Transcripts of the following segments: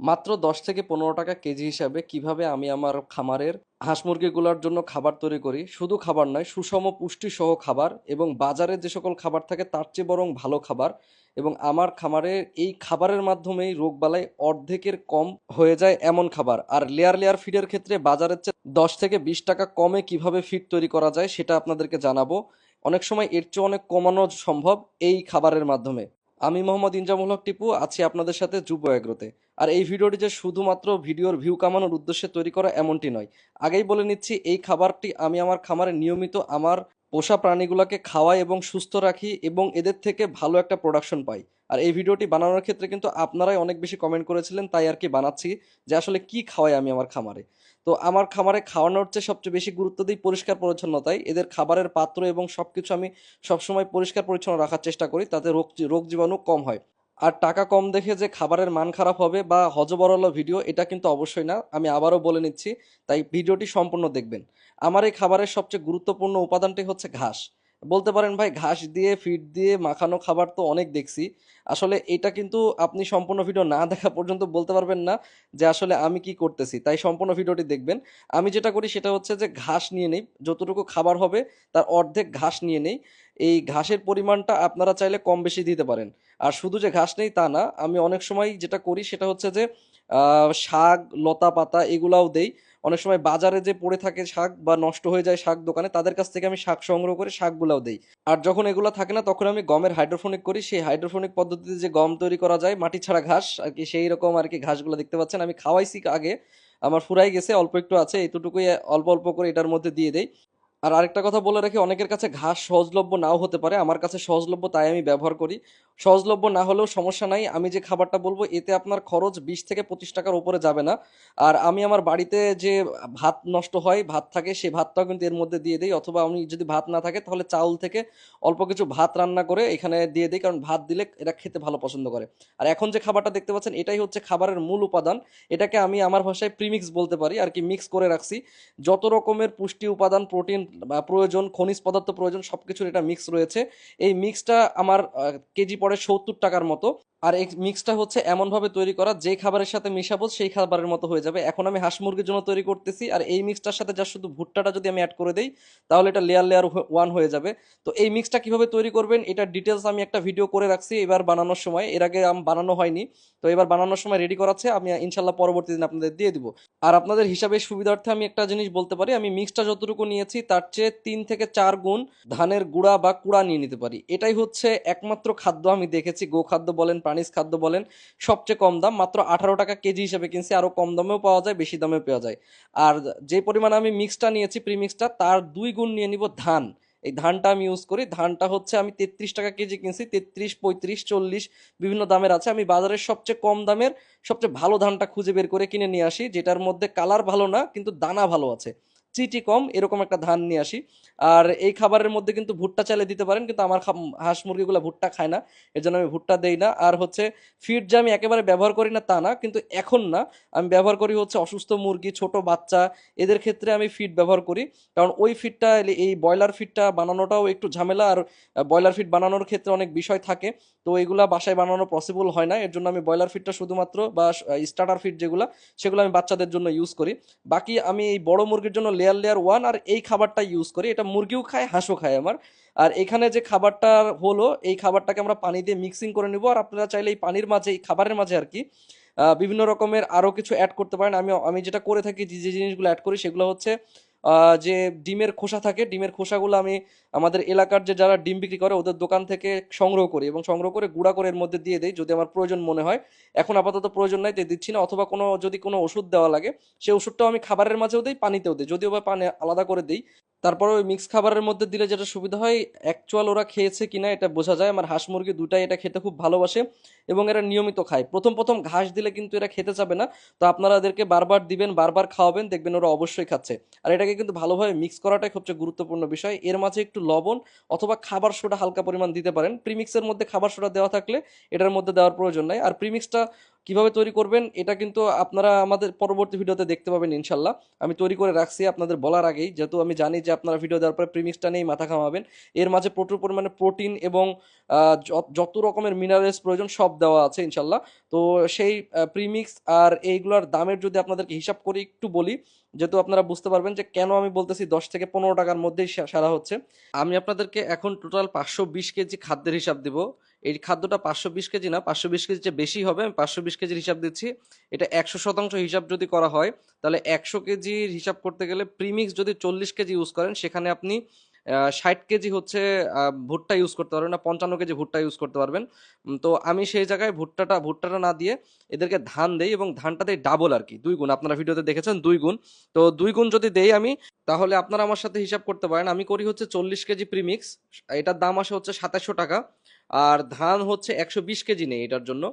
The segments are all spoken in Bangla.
মাত্র দশ থেকে পনেরো টাকা কেজি হিসাবে কীভাবে আমি আমার খামারের হাঁস মুরগিগুলোর জন্য খাবার তৈরি করি? শুধু খাবার নয়, সুষম পুষ্টি সহ খাবার এবং বাজারে যে সকল খাবার থাকে তার চেয়ে বরং ভালো খাবার এবং আমার খামারে এই খাবারের মাধ্যমেই রোগবালাই অর্ধেকের কম হয়ে যায় এমন খাবার। আর লেয়ার লেয়ার ফিডের ক্ষেত্রে বাজারের চেয়ে দশ থেকে বিশ টাকা কমে কীভাবে ফিড তৈরি করা যায় সেটা আপনাদেরকে জানাব। অনেক সময় এর চেয়ে অনেক কমানো সম্ভব এই খাবারের মাধ্যমে। আমি মোহাম্মদ ইনজামুল হক টিপু, আছি আপনাদের সাথে যুব এগ্রোতে। আর এই ভিডিওটি যে শুধুমাত্র ভিডিওর ভিউ কামানোর উদ্দেশ্যে তৈরি করা এমনটি নয়। আগেই বলে নিচ্ছি, এই খাবারটি আমি আমার খামারে নিয়মিত আমার পোষা প্রাণীগুলোকে খাওয়াই এবং সুস্থ রাখি এবং এদের থেকে ভালো একটা প্রোডাকশন পাই। আর এই ভিডিওটি বানানোর ক্ষেত্রে কিন্তু আপনারাই অনেক বেশি কমেন্ট করেছিলেন, তাই আর কি বানাচ্ছি যে আসলে কি খাওয়াই আমি আমার খামারে। তো আমার খামারে খাওয়ানোর চেয়ে সবচেয়ে বেশি গুরুত্ব দিই পরিষ্কার পরিচ্ছন্নতায় এদের খাবারের পাত্র এবং সব কিছু আমি সবসময় পরিষ্কার পরিচ্ছন্ন রাখার চেষ্টা করি, তাতে রোগ রোগ জীবাণু কম হয়। আর টাকা কম দেখে যে খাবারের মান খারাপ হবে বা হজবরল ভিডিও, এটা কিন্তু অবশ্যই না, আমি আবারও বলে নিচ্ছি, তাই ভিডিওটি সম্পূর্ণ দেখবেন। আমার এই খাবারের সবচেয়ে গুরুত্বপূর্ণ উপাদানটি হচ্ছে ঘাস। বলতে পারেন ভাই, ঘাস দিয়ে, ফিড দিয়ে মাখানো খাবার তো অনেক দেখছি। আসলে এটা কিন্তু আপনি সম্পূর্ণ ভিডিও না দেখা পর্যন্ত বলতে পারবেন না যে আসলে আমি কি করতেছি। তাই সম্পূর্ণ ভিডিওটি দেখবেন। আমি যেটা করি সেটা হচ্ছে যে ঘাস নিয়ে নেই। যতটুকু খাবার হবে তার অর্ধেক ঘাস নিয়ে নেই। এই ঘাসের পরিমাণটা আপনারা চাইলে কম বেশি দিতে পারেন। আর শুধু যে ঘাস নেই তা না, আমি অনেক সময় যেটা করি সেটা হচ্ছে যে শাক লতা পাতা এগুলাও দেই। অনেক সময় বাজারে যে পড়ে থাকে শাক বা নষ্ট হয়ে যায় শাক দোকানে, তাদের কাছ থেকে আমি শাক সংগ্রহ করে শাকগুলাও দেই। আর যখন এগুলো থাকে না, তখন আমি গমের হাইড্রোফোনিক করি। সেই হাইড্রোফোনিক পদ্ধতিতে যে গম তৈরি করা যায়, মাটি ছাড়া ঘাস, আর কি সেই রকম আর কি ঘাসগুলো দেখতে পাচ্ছেন। আমি খাওয়াইছি আগে, আমার ফুরাই গেছে, অল্প একটু আছে, এতটুকুই অল্প অল্প করে এটার মধ্যে দিয়ে দেই। আর আরেকটা কথা বলে রাখি, অনেকের কাছে ঘাস সহজলভ্য নাও হতে পারে। আমার কাছে সহজলভ্য তাই আমি ব্যবহার করি। সহজলভ্য না হলেও সমস্যা নাই। আমি যে খাবারটা বলব, এতে আপনার খরচ বিশ থেকে পঁচিশ টাকার উপরে যাবে না। আর আমি আমার বাড়িতে যে ভাত নষ্ট হয়, ভাত থাকে, সেই ভাতটাও কিন্তু এর মধ্যে দিয়ে দিই। অথবা আমি যদি ভাত না থাকে, তাহলে চাউল থেকে অল্প কিছু ভাত রান্না করে এখানে দিয়ে দিই। কারণ ভাত দিলে এরা খেতে ভালো পছন্দ করে। আর এখন যে খাবারটা দেখতে পাচ্ছেন, এটাই হচ্ছে খাবারের মূল উপাদান। এটাকে আমি আমার ভাষায় প্রিমিক্স বলতে পারি। আর কি মিক্স করে রাখছি। যত রকমের পুষ্টি উপাদান প্রোটিন বা প্রয়োজন, খনিজ পদার্থ প্রয়োজন সব কিছুর এটা মিক্স রয়েছে। এই মিক্সটা আমার কেজি পড়ে সত্তর টাকার মতো। আর এই মিক্সটা হচ্ছে এমনভাবে তৈরি করা, যে খাবারের সাথে মিশাবো, সেই খাবারের মতো হয়ে যাবে। এখন আমি হাঁস মুরগির জন্য তৈরি করতেছি। আর এই মিক্সটার সাথে যা শুধু ভুট্টাটা যদি আমি অ্যাড করে দিই, তাহলে এটা লেয়ার লেয়ার ওয়ান হয়ে যাবে। তো এই মিক্সটা কীভাবে তৈরি করবেন, এটা ডিটেলস আমি একটা ভিডিও করে রাখছি এবার বানানোর সময়। এর আগে আম, বানানো হয়নি। তো এবার বানানোর সময় রেডি করাচ্ছে, আমি ইনশাল্লাহ পরবর্তী দিন আপনাদের দিয়ে দিব। আর আপনাদের হিসাবে সুবিধার্থে আমি একটা জিনিস বলতে পারি, আমি মিক্সটা যতটুকু নিয়েছি, তার চেয়ে তিন থেকে চার গুণ ধানের গুঁড়া বা কুড়া নিয়ে নিতে পারি। এটাই হচ্ছে একমাত্র খাদ্য আমি দেখেছি। গো খাদ্য বলেন প্রাণীজ খাদ্য বলেন, সবচেয়ে কম দাম। মাত্র আঠারো টাকা কেজি হিসেবে কিনছি, আরও কম দামেও পাওয়া যায়, বেশি দামেও পাওয়া যায়। আর যে পরিমাণে আমি মিক্সটা নিয়েছি প্রিমিক্সটা তার দুই গুণ নিয়ে নিব ধান। এই ধানটা আমি ইউজ করি। ধানটা হচ্ছে আমি তেত্রিশ টাকা কেজি কিনছি, তেত্রিশ, পঁয়ত্রিশ, চল্লিশ বিভিন্ন দামের আছে। আমি বাজারের সবচেয়ে কম দামের সবচেয়ে ভালো ধানটা খুঁজে বের করে কিনে নিয়ে আসি, যেটার মধ্যে কালার ভালো না, কিন্তু দানা ভালো আছে। চিটি কম, এরকম একটা ধান নিয়ে আসি। আর এই খাবারের মধ্যে কিন্তু ভুট্টা চালে দিতে পারেন, কিন্তু আমার হাঁস মুরগিগুলো ভুট্টা খায় না এর জন্য আমি ভুট্টা দেই না। আর হচ্ছে ফিড যে আমি একেবারে ব্যবহার করি না তা না, কিন্তু এখন না, আমি ব্যবহার করি হচ্ছে অসুস্থ মুরগি, ছোট বাচ্চা, এদের ক্ষেত্রে আমি ফিড ব্যবহার করি। কারণ ওই ফিডটা, এই ব্রয়লার ফিডটা বানানোটাও একটু ঝামেলা, আর ব্রয়লার ফিড বানানোর ক্ষেত্রে অনেক বিষয় থাকে। তো এইগুলা বাসায় বানানো পসিবল হয় না, এর জন্য আমি ব্রয়লার ফিডটা শুধুমাত্র বা স্টার্টার ফিড যেগুলো, সেগুলো আমি বাচ্চাদের জন্য ইউজ করি। বাকি আমি এই বড় মুরগির জন্য লেয়ার লেয়ার ওয়ান আর এই খাবারটা ইউজ করি। এটা মুরগিও খায়, হাঁসও খায় আমার। আর এখানে যে খাবারটা হলো, এই খাবারটাকে আমরা পানি দিয়ে মিক্সিং করে নিব। আর আপনারা চাইলে এই পানির মাঝে, এই খাবারের মাঝে আর কি বিভিন্ন রকমের আরও কিছু অ্যাড করতে পারেন। আমি আমি যেটা করে থাকি, যে যে জিনিসগুলো অ্যাড করি, সেগুলো হচ্ছে যে ডিমের খোসা থাকে, ডিমের খোসাগুলো আমি আমাদের এলাকার যে যারা ডিম বিক্রি করে, ওদের দোকান থেকে সংগ্রহ করি এবং সংগ্রহ করে গুঁড়া করে এর মধ্যে দিয়ে দেই যদি আমার প্রয়োজন মনে হয়। এখন আপাতত প্রয়োজন নাই তাই দিচ্ছি না অথবা কোনো, যদি কোনো ওষুধ দেওয়া লাগে, সেই ওষুধটাও আমি খাবারের মাঝেও দিই, পানিতেও দিই। যদিও বা পানি আলাদা করে দিই। তারপরে ওই মিক্স খাবারের মধ্যে দিলে যেটা সুবিধা হয় অ্যাকচুয়াল ওরা খেয়েছে কিনা এটা বোঝা যায়। আমার হাঁস মুরগি দুটাই এটা খেতে খুব ভালোবাসে এবং এরা নিয়মিত খায়। প্রথম প্রথম ঘাস দিলে কিন্তু এরা খেতে চাবে না। তো আপনারা এদেরকে বারবার দিবেন, বারবার খাওয়াবেন, দেখবেন ওরা অবশ্যই খাচ্ছে। আর এটাকে কিন্তু ভালোভাবে মিক্স করাটাই সবচেয়ে গুরুত্বপূর্ণ বিষয়। এর মাঝে একটু লবণ অথবা খাবার সোডা হালকা পরিমাণ দিতে পারেন। প্রিমিক্সের মধ্যে খাবার সোডা দেওয়া থাকলে এটার মধ্যে দেওয়ার প্রয়োজন নাই। আর প্রিমিক্সটা কীভাবে তৈরি করবেন, এটা কিন্তু আপনারা আমাদের পরবর্তী ভিডিওতে দেখতে পাবেন ইনশাল্লাহ। আমি তৈরি করে রাখছি আপনাদের বলার আগেই, যেহেতু আমি জানি যে আপনারা ভিডিও দেওয়ার পরে প্রিমিক্সটা নিয়েই মাথা ঘামাবেন। এর মাঝে প্রচুর পরিমাণে প্রোটিন এবং যত রকমের মিনারেলস প্রয়োজন সব দেওয়া আছে ইনশাল্লাহ। তো সেই প্রিমিক্স আর এইগুলোর দামের যদি আপনাদেরকে হিসাব করে একটু বলি, যেহেতু আপনারা বুঝতে পারবেন যে কেন আমি বলতেছি দশ থেকে পনেরো টাকার মধ্যেই সারা হচ্ছে। আমি আপনাদেরকে এখন টোটাল পাঁচশো বিশ কেজি খাদ্যের হিসাব দিব। এই খাদ্যটা পাঁচশো বিশ কেজি না, পাঁচশো বিশ কেজি বেশি হবে, আমি পাঁচশো বিশ কেজির হিসাব দিচ্ছি। এটা একশো শতাংশ হিসাব যদি করা হয়, তাহলে একশো কেজির হিসাব করতে গেলে প্রিমিক্স যদি চল্লিশ কেজি ইউজ করেন, সেখানে আপনি ষাট কেজি হচ্ছে ভুট্টা ইউজ করতে পারবেন না, পঞ্চান্ন কেজি ভুট্টা ইউজ করতে পারবেন। তো আমি সেই জায়গায় ভুট্টাটা ভুট্টাটা না দিয়ে এদেরকে ধান দেই এবং ধানটা দেই ডাবল আর কি, দুই গুণ। আপনারা ভিডিওতে দেখেছেন, দুই গুণ। তো দুই গুণ যদি দেই আমি, তাহলে আপনারা আমার সাথে হিসাব করতে পারেন। আমি করি হচ্ছে চল্লিশ কেজি প্রিমিক্স এটার দাম আসে হচ্ছে সাতাশশো টাকা। আর ধান হচ্ছে একশো বিশ কেজি নেই এটার জন্য।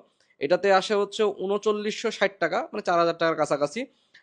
এটাতে আসে হচ্ছে উনচল্লিশশো ষাট টাকা মানে চার হাজার টাকার কাছাকাছি।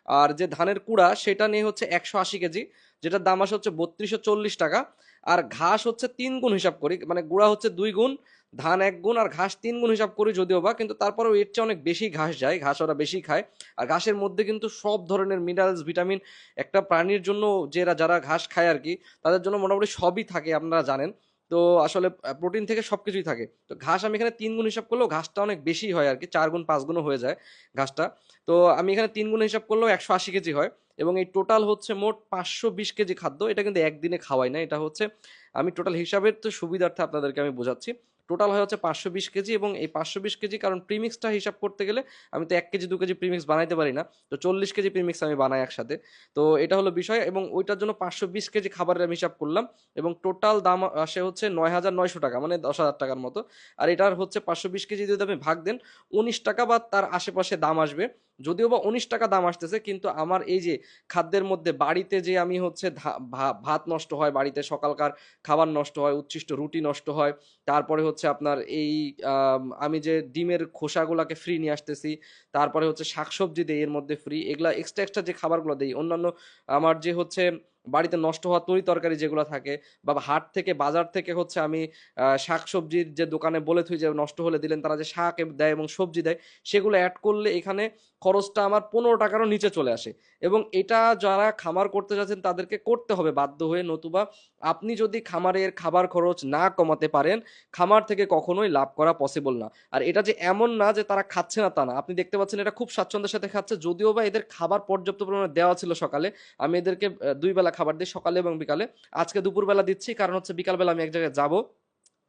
আর যে ধানের কুড়া, সেটা নিয়ে হচ্ছে একশো আশি কেজি, যেটার দাম আসে হচ্ছে বত্রিশশো চল্লিশ টাকা। আর ঘাস হচ্ছে তিন গুণ হিসাব করি মানে গুড়া হচ্ছে দুই গুণ, ধান এক গুণ, আর ঘাস তিন গুণ হিসাব করি যদিও বা, কিন্তু তারপরেও এর চেয়ে অনেক বেশি ঘাস যায়, ঘাস ওরা বেশি খায়। আর ঘাসের মধ্যে কিন্তু সব ধরনের মিনারেলস, ভিটামিন, একটা প্রাণীর জন্য যারা যারা ঘাস খায় আর কি, তাদের জন্য মোটামুটি সবই থাকে, আপনারা জানেন। তো আসলে প্রোটিন থেকে সব কিছুই থাকে। তো ঘাস আমি এখানে তিন গুণ হিসাব করলেও ঘাসটা অনেক বেশি হয় আর কি চার গুণ পাঁচ গুণও হয়ে যায় ঘাসটা। তো আমি এখানে তিন গুণ হিসাব করলেও একশো আশি কেজি হয় এবং এই টোটাল হচ্ছে মোট পাঁচশো বিশ কেজি খাদ্য। এটা কিন্তু একদিনে খাওয়াই না, এটা হচ্ছে আমি টোটাল হিসাবের তো সুবিধার্থে আপনাদেরকে আমি বোঝাচ্ছি। টোটাল হয় হচ্ছে পাঁচশো বিশ কেজি এবং এই পাঁচশো বিশ কেজি কারণ প্রিমিক্সটা হিসাব করতে গেলে আমি তো এক কেজি, দু কেজি প্রিমিক্স বানাইতে পারি না। তো চল্লিশ কেজি প্রিমিক্স আমি বানাই একসাথে। তো এটা হলো বিষয় এবং ওইটার জন্য পাঁচশো বিশ কেজি খাবারের আমি হিসাব করলাম এবং টোটাল দাম আসে হচ্ছে নয় হাজার নয়শো টাকা মানে দশ হাজার টাকার মতো। আর এটার হচ্ছে পাঁচশো বিশ কেজি যদি আপনি ভাগ দেন, উনিশ টাকা বা তার আশেপাশে দাম আসবে। যদিও বা উনিশ টাকা দাম আসতেছে, কিন্তু আমার এই যে খাদ্যের মধ্যে বাড়িতে যে আমি হচ্ছে ভাত নষ্ট হয়, বাড়িতে সকালকার খাবার নষ্ট হয়, উচ্ছিষ্ট রুটি নষ্ট হয়, তারপরে হচ্ছে আপনার এই, আমি যে ডিমের খোসাগুলোকে ফ্রি নিয়ে আসতেছি, তারপরে হচ্ছে শাকসবজি দেই এর মধ্যে ফ্রি এগুলা এক্সট্রা এক্সট্রা যে খাবারগুলো দেই, অন্যান্য আমার যে হচ্ছে বাড়িতে নষ্ট হওয়া তরি তরকারি যেগুলো থাকে বা হাট থেকে, বাজার থেকে হচ্ছে আমি শাক সবজির যে দোকানে বলে থুই যে নষ্ট হলে দিলেন তারা যে শাক দেয় এবং সবজি দেয়, সেগুলো অ্যাড করলে এখানে খরচটা আমার পনেরো টাকারও নিচে চলে আসে। এবং এটা যারা খামার করতে যাচ্ছেন তাদেরকে করতে হবে বাধ্য হয়ে, নতুবা আপনি যদি খামারের খাবার খরচ না কমাতে পারেন, খামার থেকে কখনোই লাভ করা পসিবল না। আর এটা যে এমন না যে তারা খাচ্ছে না তা না। আপনি দেখতে পাচ্ছেন এটা খুব স্বাচ্ছন্দ্যের সাথে খাচ্ছে, যদিও বা এদের খাবার পর্যাপ্ত পরিমাণে দেওয়া ছিল সকালে, আমি এদেরকে দুই বেলা খাবার দিই সকালে এবং বিকালে। আজকে দুপুরবেলা দিচ্ছি, কারণ হচ্ছে বিকালবেলা আমি এক জায়গায় যাব।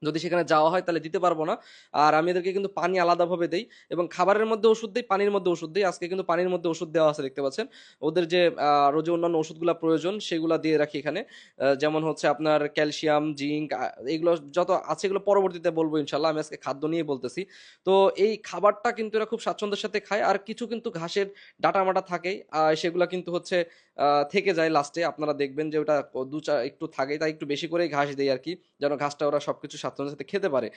যদি সেখানে যাওয়া হয় তাহলে দিতে পারব না। আর আমি এদেরকে কিন্তু পানি আলাদাভাবে দেই এবং খাবারের মধ্যে ওষুধ দিই, পানির মধ্যে ওষুধ দিই। আজকে কিন্তু পানির মধ্যে ওষুধ দেওয়া আছে, দেখতে পাচ্ছেন। ওদের যে যে অন্যান্য ওষুধগুলো প্রয়োজন, সেগুলো দিয়ে রাখি এখানে। যেমন হচ্ছে আপনার ক্যালসিয়াম, জিঙ্ক এগুলো যত আছে এগুলো পরবর্তীতে বলব ইনশাল্লাহ আমি আজকে খাদ্য নিয়ে বলতেছি। তো এই খাবারটা কিন্তু এরা খুব স্বাচ্ছন্দ্যের সাথে খায়। আর কিছু কিন্তু ঘাসের ডাটা মাটা থাকেই সেগুলো কিন্তু হচ্ছে থেকে যায় লাস্টে আপনারা দেখবেন যে ওটা দু চার একটু থাকে, তাই একটু বেশি করেই ঘাস দেয় আর কি যেন ঘাসটা ওরা সবকিছু স্বাচ্ছন্দ্যের সাথে খেতে পারে।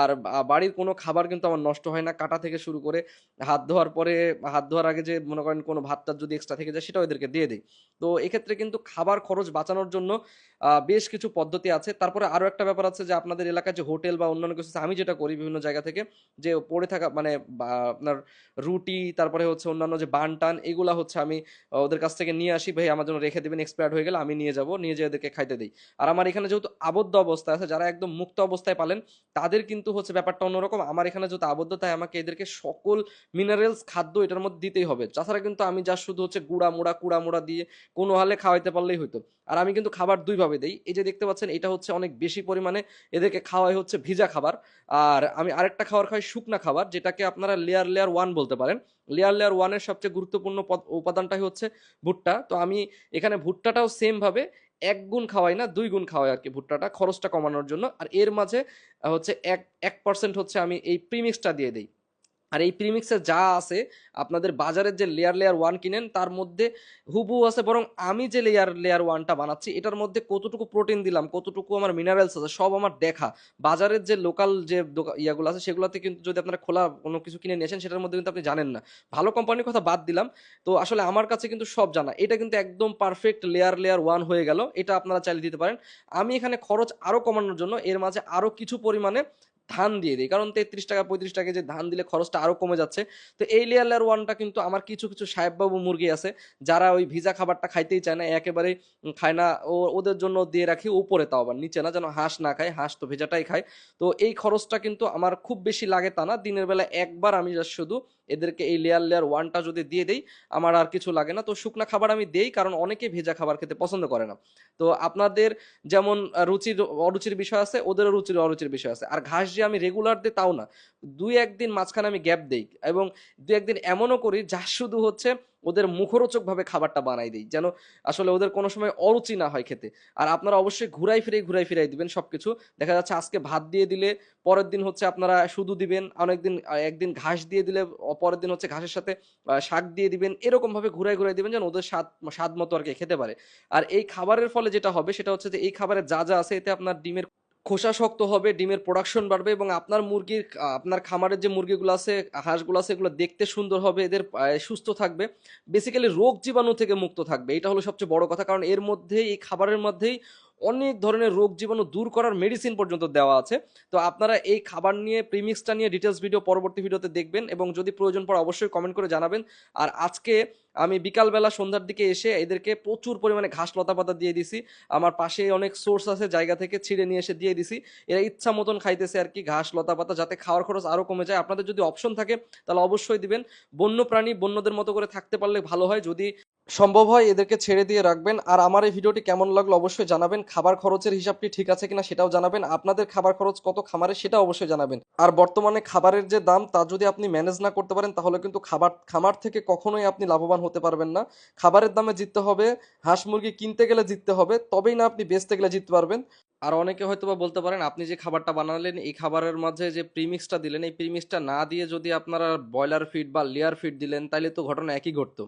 আর বাড়ির কোনো খাবার কিন্তু আমার নষ্ট হয় না, কাটা থেকে শুরু করে হাত ধোয়ার পরে, হাত ধোয়ার আগে যে মনে করেন কোনো ভাতটা যদি এক্সট্রা থেকে যায় সেটাও এদেরকে দিয়ে দিই। তো এক্ষেত্রে কিন্তু খাবার খরচ বাঁচানোর জন্য বেশ কিছু পদ্ধতি আছে। তারপরে আরও একটা ব্যাপার আছে যে, আপনাদের এলাকায় যে হোটেল বা অন্যান্য কিছু আমি যেটা করি বিভিন্ন জায়গা থেকে, যে পড়ে থাকা মানে আপনার রুটি, তারপরে হচ্ছে অন্যান্য যে বান টান এগুলা হচ্ছে আমি ওদের কাছ থেকে নিয়ে আসি। ভাই, আমার জন্য রেখে দেবেন এক্সপায়ার্ড হয়ে গেলে আমি নিয়ে যাব, নিয়ে যেয়ে এদেরকে খাইতে দিই। আর আমার এখানে যেহেতু আবদ্ধ অবস্থা আছে, যারা একদম মুক্ত অবস্থায় পালেন, তাদের কিন্তু হচ্ছে ব্যাপারটা অন্যরকম। আমার এখানে যেহেতু আবদ্ধ, তাই আমাকে এদেরকে সকল মিনারেলস খাদ্য এটার মধ্যে দিতেই হবে। তাছাড়া কিন্তু আমি যা শুধু হচ্ছে গুঁড়া, মুড়া, কুড়া, মুড়া দিয়ে কোনো হালে খাওয়াইতে পারলেই হতো আর আমি কিন্তু খাবার দুইভাবে দিই। এই যে দেখতে পাচ্ছেন, এটা হচ্ছে অনেক বেশি পরিমাণে এদেরকে খাওয়াই হচ্ছে ভিজা খাবার। আর আমি আরেকটা খাবার খাই শুকনা খাবার, যেটাকে আপনারা লেয়ার লেয়ার ওয়ান বলতে পারেন। লেয়ার লেয়ার ওয়ানের সবচেয়ে গুরুত্বপূর্ণ পদ- উপাদানটাই হচ্ছে ভুট্টা। তো আমি এখানে ভুট্টাটাও সেমভাবে এক গুণ খাওয়াই না, দুই গুণ খাওয়াই আর কি ভুট্টাটা খরচটা কমানোর জন্য। আর এর মাঝে হচ্ছে এক এক পার্সেন্ট হচ্ছে আমি এই প্রিমিক্সটা দিয়ে দিই। আর এই প্রিমিক্সে যা আছে, আপনাদের বাজারের যে লেয়ার লেয়ার ওয়ান কিনেন, তার মধ্যে হুবু আছে বরং আমি যে লেয়ার লেয়ার ওয়ানটা বানাচ্ছি, এটার মধ্যে কতটুকু প্রোটিন দিলাম, কতটুকু আমার মিনারেলস আছে, সব আমার দেখা। বাজারের যে লোকাল যে ইয়াগুলো আছে, সেগুলোতে কিন্তু যদি আপনারা খোলা কোনো কিছু কিনে নিয়েছেন, সেটার মধ্যে কিন্তু আপনি জানেন না। ভালো কোম্পানির কথা বাদ দিলাম, তো আসলে আমার কাছে কিন্তু সব জানা। এটা কিন্তু একদম পারফেক্ট লেয়ার লেয়ার ওয়ান হয়ে গেল, এটা আপনারা চালিয়ে দিতে পারেন। আমি এখানে খরচ আরও কমানোর জন্য, এর মাঝে আরও কিছু পরিমাণে ধান দিয়ে দিই। কারণ তেত্রিশ টাকা, পঁয়ত্রিশ টাকা যে ধান দিলে খরচটা আরও কমে যাচ্ছে। তো এই লেয়ার লেয়ার ওয়ানটা কিন্তু আমার কিছু কিছু সাহেববাবু মুরগি আছে, যারা ওই ভিজা খাবারটা খাইতেই চায় না, একেবারে খায় না। ও, ওদের জন্য দিয়ে রাখি উপরে তাও আবার নিচে না, যেন হাঁস না খায়, হাঁস তো ভেজাটাই খায়। তো এই খরচটা কিন্তু আমার খুব বেশি লাগে তা না, দিনের বেলা একবার আমি শুধু এদেরকে এই লেয়ার লেয়ার ওয়ানটা যদি দিয়ে দেই, আমার আর কিছু লাগে না। তো শুকনা খাবার আমি দেই, কারণ অনেকে ভেজা খাবার খেতে পছন্দ করে না। তো আপনাদের যেমন রুচির, অরুচির বিষয় আছে, ওদেরও রুচির, অরুচির বিষয় আছে। আর ঘাস যে আমি রেগুলার দিই তাও না। দুই একদিন মাঝখানে আমি গ্যাপ দেই এবং দুই একদিন এমনও করি যা শুধু হচ্ছে ওদের মুখরোচকভাবে খাবারটা বানাই দিই, যেন আসলে ওদের কোনো সময় অরুচি না হয় খেতে। আর আপনারা অবশ্যই ঘুরাই ফিরে ঘুরাই ফিরাই দিবেন সবকিছু। দেখা যাচ্ছে আজকে ভাত দিয়ে দিলে পরের দিন হচ্ছে আপনারা শুধু দিবেন, অনেকদিন, একদিন ঘাস দিয়ে দিলে পরের দিন হচ্ছে ঘাসের সাথে শাক দিয়ে দিবেন। এরকম ভাবে ঘুরাই ঘুরাই দিবেন যেন ওদের স্বাদ স্বাদ মতো আর কি খেতে পারে। আর এই খাবারের ফলে যেটা হবে সেটা হচ্ছে যে এই খাবারে যা যা আছে এতে আপনার ডিমের খোসা শক্ত হবে, ডিমের প্রোডাকশন বাড়বে এবং আপনার মুরগির, আপনার খামারের যে মুরগিগুলো আছে, হাঁসগুলো আছে, এগুলো দেখতে সুন্দর হবে, এদের সুস্থ থাকবে। বেসিক্যালি রোগ জীবাণু থেকে মুক্ত থাকবে, এটা হলো সবচেয়ে বড় কথা। কারণ এর মধ্যেই, এই খাবারের মধ্যেই অনেক ধরনের রোগ জীবাণু দূর করার মেডিসিন পর্যন্ত দেওয়া আছে। তো আপনারা এই খাবার নিয়ে প্রিমিক্সটা নিয়ে ডিটেলস ভিডিও পরবর্তী ভিডিওতে দেখবেন এবং যদি প্রয়োজন পড়ে অবশ্যই কমেন্ট করে জানাবেন। আর আজকে আমি বিকালবেলা সন্ধ্যার দিকে এসে এদেরকে প্রচুর পরিমাণে ঘাস, লতা পাতা দিয়ে দিছি। আমার পাশে অনেক সোর্স আছে, জায়গা থেকে ছিঁড়ে নিয়ে এসে দিয়ে দিছি। এরা ইচ্ছা মতন খাইতেছে আর কি ঘাস, লতা পাতা, যাতে খাওয়ার খরচ আরও কমে যায়। আপনাদের যদি অপশন থাকে, তাহলে অবশ্যই দিবেন। বন্য প্রাণী বন্যদের মতো করে থাকতে পারলে ভালো হয়। যদি সম্ভব হয় এদেরকে ছেড়ে দিয়ে রাখবেন। আর আমার এই ভিডিওটি কেমন লাগল অবশ্যই জানাবেন। খাবার খরচের হিসাবটি ঠিক আছে কিনা সেটাও জানাবেন। আপনাদের খাবার খরচ কত খামারে সেটা অবশ্যই জানাবেন। আর বর্তমানে খাবারের যে দাম, তা যদি আপনি ম্যানেজ না করতে পারেন, তাহলে কিন্তু খাবার, খামার থেকে কখনোই আপনি লাভবান হতে পারবেন না। খাবারের দামে জিততে হবে, হাঁস মুরগি কিনতে গেলে জিততে হবে, তবেই না আপনি বেচতে গেলে জিততে পারবেন। আর অনেকে হয়তো বা বলতে পারেন, আপনি যে খাবারটা বানালেন, এই খাবারের মাঝে যে প্রিমিক্সটা দিলেন, এই প্রিমিক্সটা না দিয়ে যদি আপনারা ব্রয়লার ফিড বা লেয়ার ফিড দিলেন তাহলে তো ঘটনা একই ঘটতো।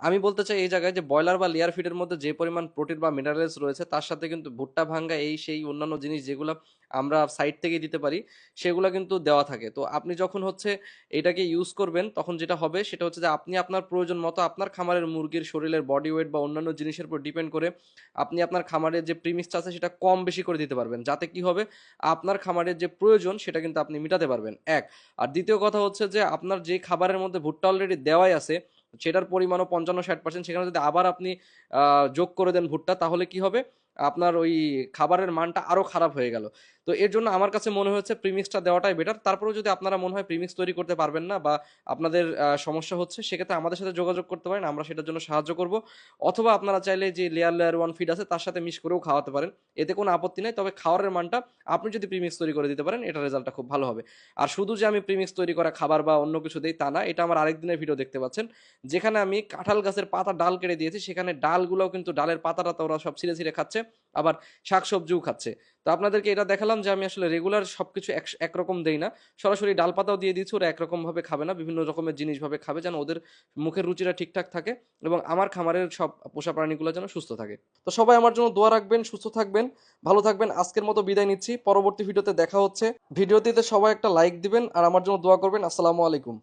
আমি বলতে চাই এই জায়গায় যে ব্রয়লার বা লেয়ার ফিডের মধ্যে যে পরিমাণ প্রোটিন বা মিনারেলস রয়েছে, তার সাথে কিন্তু ভুট্টা ভাঙ্গা, এই সেই অন্যান্য জিনিস যেগুলো আমরা সাইড থেকে দিতে পারি, সেগুলো কিন্তু দেওয়া থাকে। তো আপনি যখন হচ্ছে এটাকে ইউজ করবেন, তখন যেটা হবে সেটা হচ্ছে যে আপনি আপনার প্রয়োজন মতো আপনার খামারের মুরগির শরীরের বডি ওয়েট বা অন্যান্য জিনিসের উপর ডিপেন্ড করে আপনি আপনার খামারের যে প্রিমিক্সটা আছে সেটা কম বেশি করে দিতে পারবেন। যাতে কি হবে? আপনার খামারের যে প্রয়োজন সেটা কিন্তু আপনি মেটাতে পারবেন। এক। আর দ্বিতীয় কথা হচ্ছে যে আপনার যে খাবারের মধ্যে ভুট্টা অলরেডি দেওয়াই আছে সেটার পরিমাণও পঞ্চান্ন ষাট পার্সেন্ট সেখানে যদি আবার আপনি যোগ করে দেন ভুট্টা, তাহলে কি হবে? আপনার ওই খাবারের মানটা আরও খারাপ হয়ে গেল। তো এর জন্য আমার কাছে মনে হচ্ছে প্রিমিক্সটা দেওয়াটাই বেটার তারপরেও যদি আপনারা মনে হয় প্রিমিক্স তৈরি করতে পারবেন না বা আপনাদের সমস্যা হচ্ছে, সেক্ষেত্রে আমাদের সাথে যোগাযোগ করতে পারেন, আমরা সেটার জন্য সাহায্য করব। অথবা আপনারা চাইলে যে লেয়ার লেয়ার ওয়ান ফিড আছে, তার সাথে মিক্স করেও খাওয়াতে পারেন। এতে কোনো আপত্তি নেই, তবে খাওয়ারের মানটা আপনি যদি প্রিমিক্স তৈরি করে দিতে পারেন, এটা রেজাল্টটা খুব ভালো হবে। আর শুধু যে আমি প্রিমিক্স তৈরি করা খাবার বা অন্য কিছু দিই তা না, এটা আমার আরেক দিনের ভিডিও দেখতে পাচ্ছেন। যেখানে আমি কাঁঠাল গাছের পাতা ডাল কেটে দিয়েছি, সেখানে ডালগুলোও কিন্তু ডালের পাতাটা তো ওরা সব ছিঁড়ে ছিঁড়ে খাচ্ছে। আবার শাকসবজিও খাচ্ছে। তো আপনাদেরকে এটা দেখালাম যে আমি আসলে রেগুলার সবকিছু এক, একরকম দেই না। সরাসরি ডাল পাতাও দিয়ে দিচ্ছি ওরা একরকম ভাবে খাবে না, বিভিন্ন রকমের জিনিস ভাবে খাবে যেন ওদের মুখের রুচিটা ঠিকঠাক থাকে এবং আমার খামারের সব পোষা প্রাণীগুলো যেন সুস্থ থাকে। তো সবাই আমার জন্য দোয়া রাখবেন, সুস্থ থাকবেন, ভালো থাকবেন। আজকের মতো বিদায় নিচ্ছি। পরবর্তী ভিডিওতে দেখা হচ্ছে। ভিডিওটিতে সবাই একটা লাইক দিবেন আর আমার জন্য দোয়া করবেন। আসসালামু আলাইকুম।